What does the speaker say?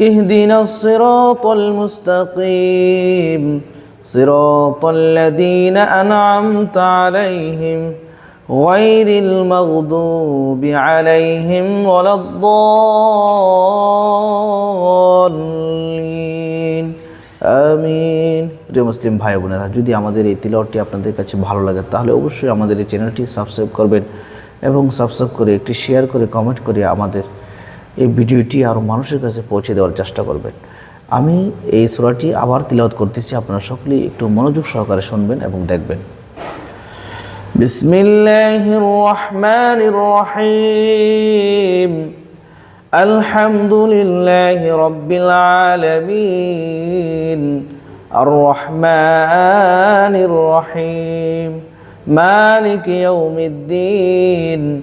اهدنا الصراط المستقيم صراط الذين أنعمت عليهم غير المغضوب عليهم ولا الضالين আমিন প্রিয় মুসলিম ভাই বোনেরা যদি আমাদের এই তিলটি আপনাদের কাছে ভালো লাগে তাহলে অবশ্যই আমাদের এই চ্যানেলটি সাবস্ক্রাইব করবেন এবং সাবস্ক্রাইব করে একটি শেয়ার করে কমেন্ট করে আমাদের এই ভিডিওটি আরও মানুষের কাছে পৌঁছে দেওয়ার চেষ্টা করবেন আমি এই সুরাটি আবার তিলাওয়াত করতেছি আপনারা সকলেই একটু মনোযোগ সহকারে শুনবেন এবং দেখবেন بسم الله الرحمن الرحيم الحمد لله رب العالمين الرحمن الرحيم مالك يوم الدين